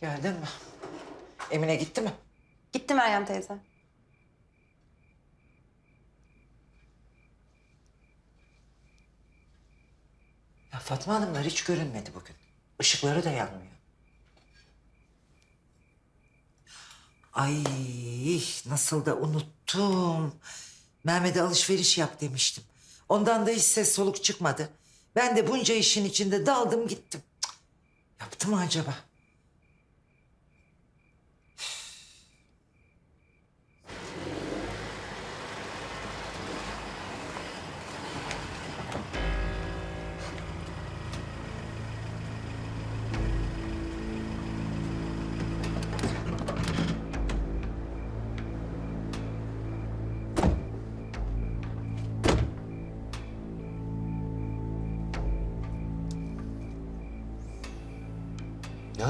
Geldin mi? Emine gitti mi? Gitti Meryem teyze. Ya Fatma Hanımlar hiç görünmedi bugün. Işıkları da yanmıyor. Ay nasıl da unuttum. Mehmet'e alışveriş yap demiştim. Ondan da hiç ses soluk çıkmadı. Ben de bunca işin içinde daldım gittim. Cık, Yaptı mı acaba?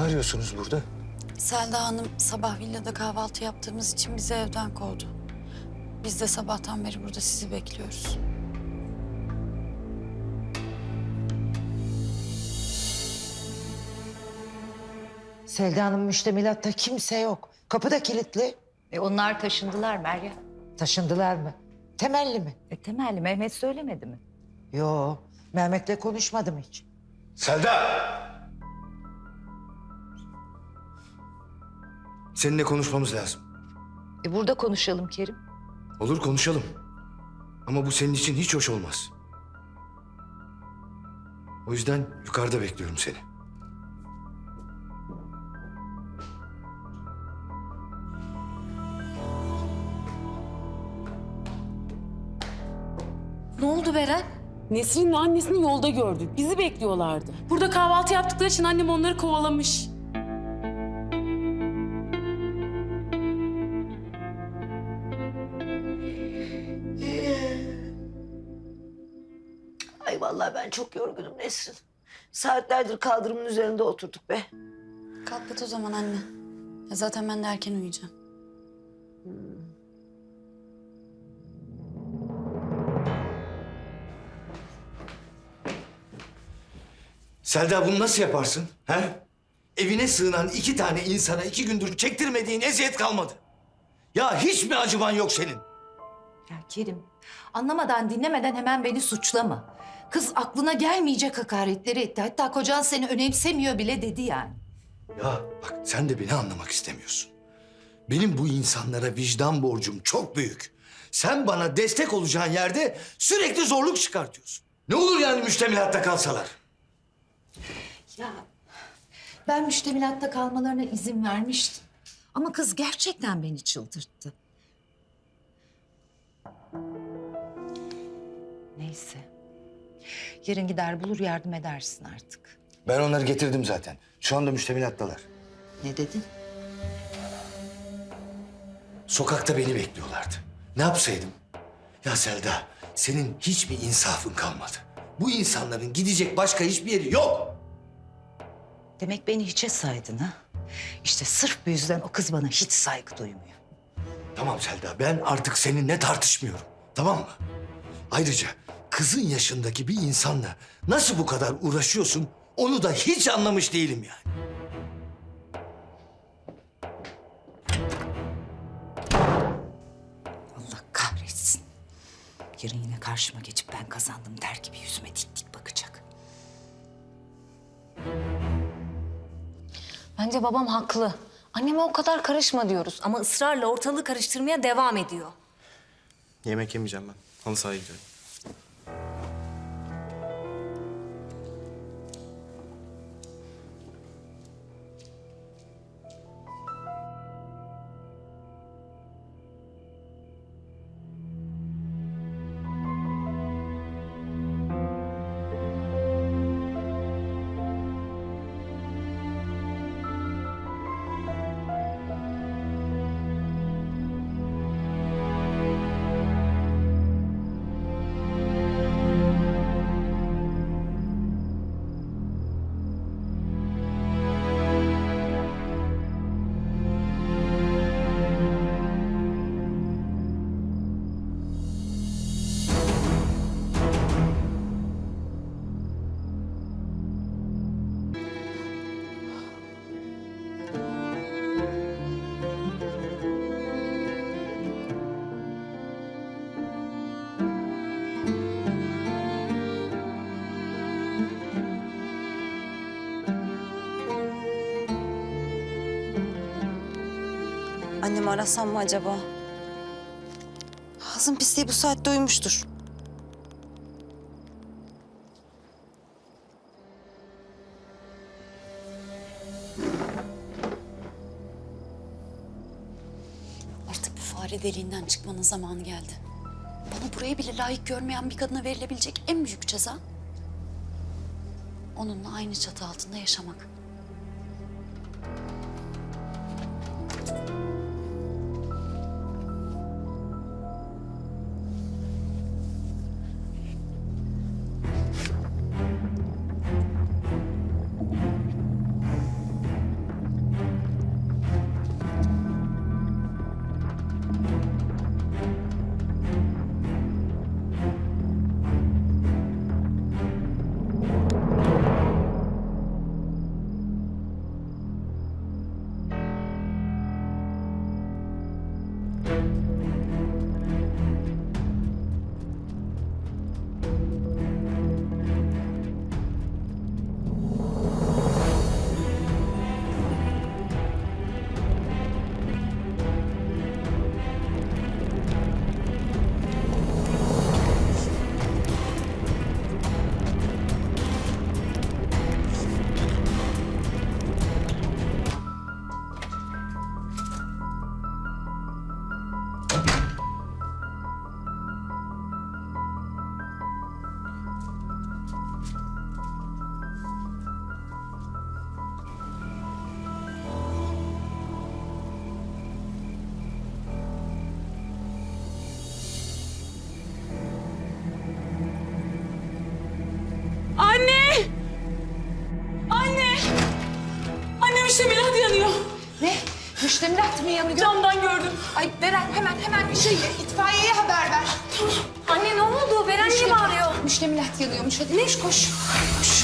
Arıyorsunuz burada? Selda Hanım sabah villada kahvaltı yaptığımız için bizi evden kovdu. Biz de sabahtan beri burada sizi bekliyoruz. Selda Hanım müştemilatta kimse yok. Kapı da kilitli. E onlar taşındılar Meryem. Taşındılar mı? Temelli mi? E temelli Mehmet söylemedi mi? Yo, Mehmet'le konuşmadım hiç. Selda! Seninle konuşmamız lazım. E burada konuşalım Kerim. Olur konuşalım. Ama bu senin için hiç hoş olmaz. O yüzden yukarıda bekliyorum seni. Ne oldu Beren? Nesrin'le annesini yolda gördük. Bizi bekliyorlardı. Burada kahvaltı yaptıkları için annem onları kovalamış. Vallahi ben çok yorgunum Nesrin. Saatlerdir kaldırımın üzerinde oturduk be. Kalk yat o zaman anne. Ya zaten ben de erken uyuyacağım. Selda bunu nasıl yaparsın? He? Evine sığınan iki tane insana iki gündür çektirmediğin eziyet kalmadı. Ya hiç mi acıman yok senin? Ya Kerim anlamadan dinlemeden hemen beni suçlama. Kız aklına gelmeyecek hakaretleri etti. Hatta kocan seni önemsemiyor bile dedi yani. Ya bak sen de beni anlamak istemiyorsun. Benim bu insanlara vicdan borcum çok büyük. Sen bana destek olacağın yerde sürekli zorluk çıkartıyorsun. Ne olur yani müştemilatta kalsalar? Ya ben müştemilatta kalmalarına izin vermiştim. Ama kız gerçekten beni çıldırttı. Neyse. Yarın gider bulur yardım edersin artık. Ben onları getirdim zaten. Şu anda müştemilattalar. Ne dedin? Sokakta beni bekliyorlardı. Ne yapsaydım? Ya Selda, senin hiç mi insafın kalmadı? Bu insanların gidecek başka hiçbir yeri yok. Demek beni hiçe saydın ha? İşte sırf bu yüzden o kız bana hiç saygı duymuyor. Tamam Selda, ben artık seninle tartışmıyorum. Tamam mı? Ayrıca kızın yaşındaki bir insanla nasıl bu kadar uğraşıyorsun onu da hiç anlamış değilim yani. Allah kahretsin. Yarın yine karşıma geçip ben kazandım der gibi yüzüme dik dik bakacak. Bence babam haklı. Anneme o kadar karışma diyoruz ama ısrarla ortalığı karıştırmaya devam ediyor. Yemek yemeyeceğim ben. Halı sahaya gidiyorum. Annemi arasam mı acaba? Ağzın pisliği bu saatte uyumuştur. Artık bu fare deliğinden çıkmanın zamanı geldi. Bana burayı bile layık görmeyen bir kadına verilebilecek en büyük ceza... ...onunla aynı çatı altında yaşamak. Müştemilat mı yanıyor? Camdan gördüm. Ay Beren hemen hemen şey itfaiyeye haber ver. Anne ne oldu? Beren niye bağırıyor? Müştemilat yanıyormuş. Hadi koş koş. Koş.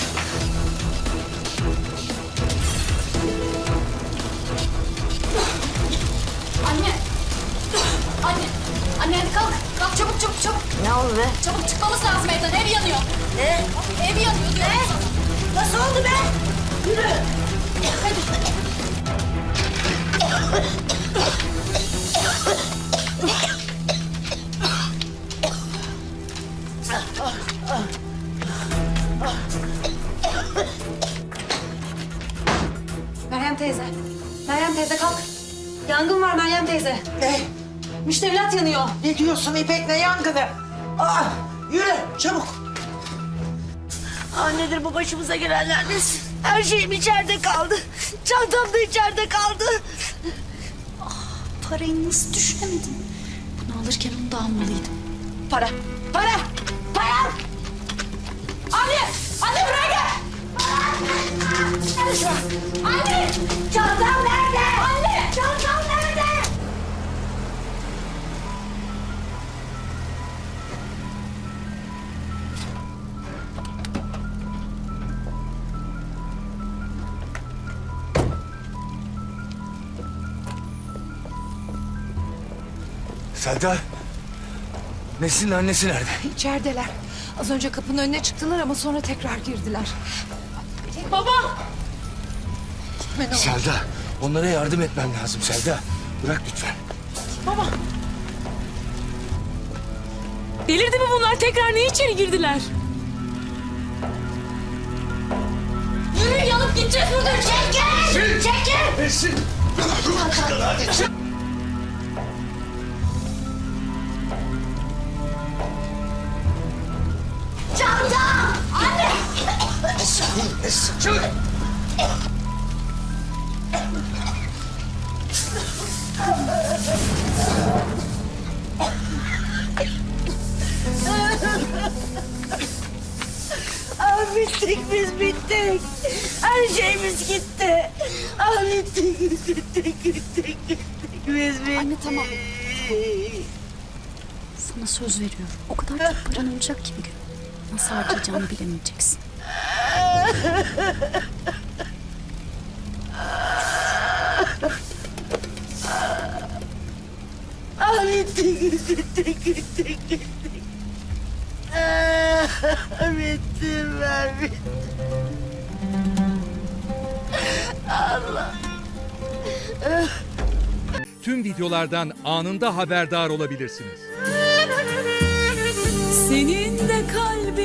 Anne! Anne! Anne hadi kalk. Kalk çabuk çabuk çabuk. Ne oldu be? Çabuk çıkmamız lazım evden. Ev yanıyor. Ne? Ev yanıyor sana. Nasıl oldu be? Yürü. Meryem teyze. Meryem teyze kalk. Yangın var Meryem teyze. Ne? Müştemilat yanıyor. Ne diyorsun İpek ne yangını? Aa, yürü çabuk. Aa, nedir bu başımıza gelenler nesin? Her şeyim içeride kaldı. Çantam da içeride kaldı. Parayı nasıl düşünemedim? Bunu alırken onu da almalıydım. Para, para, para! Anne, anne buraya gel! An? Anne, çantam nerede? Anne, çantam nerede? Selda. Nesin annesi nerede? İçerideler. Az önce kapının önüne çıktılar ama sonra tekrar girdiler. Baba! Selda. Onlara yardım etmem lazım Selda. Bırak lütfen. Baba! Delirdi mi bunlar? Tekrar niye içeri girdiler? Yürü yanıp gideceğiz buradan. Çekil! Çekil! Nesin? Çantam! Aa, bittik biz bittik. Her şeyimiz gitti. Aa, bittik, bittik, bittik, bittik. Biz bittik. Anne, tamam. Sana söz veriyorum. O kadar çok paran olacak ki bir gün. Nasıl harcayacağını bilemeyeceksin. Bittik, bittik, bittik. Aa, bittim ben, bittim. tüm videolardan anında haberdar olabilirsiniz. Senin de kalbin